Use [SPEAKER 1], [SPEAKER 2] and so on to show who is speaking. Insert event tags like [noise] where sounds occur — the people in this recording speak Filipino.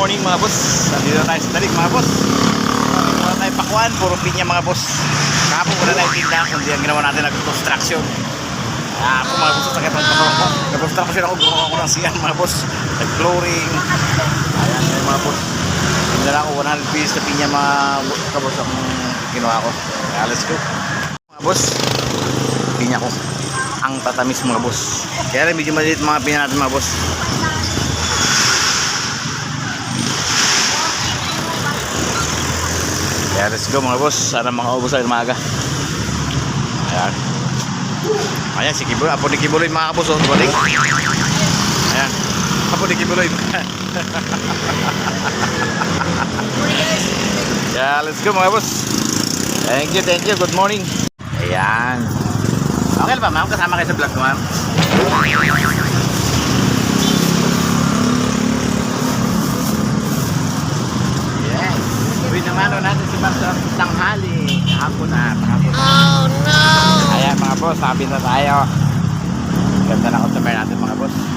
[SPEAKER 1] morning mga boss. Nandito na tayo sa dalig mga boss. Nandito na tayo pakuan, puro pinya mga boss. Kahapon wala na yung tindahan kundi ang ginawa natin nag-construction. Ah, ako mga boss, sa sakit ng katawan ko. Nag-construction ako, gumawa ako ng siyan mga boss. Nag-flooring. Ayan, ayan mga boss. Hindi na ako 100 pieces na pinya mga kabos ang ginawa ko. Kaya let's go. Mga boss, pinya ko. Ang tatamis mga boss. Kaya medyo maliit mga pinya natin mga boss. Kaya let's go mga boss. Sana mga ubos tayo maaga. Ayan. Ayan si Kibuloy. Apo ni Kibuloy mga boss. Oh. Balik. Ayan. Apo ni Kibuloy. [laughs] Kaya let's go mga boss. Thank you, thank you. Good morning. Ayan. Okay ba ma'am? Kasama kayo sa vlog ko ma'am? Pastor tanghali. Hapon na. Hapon na.
[SPEAKER 2] Oh no!
[SPEAKER 1] Ayan mga boss, sabi na tayo. Ganda ng customer natin mga boss.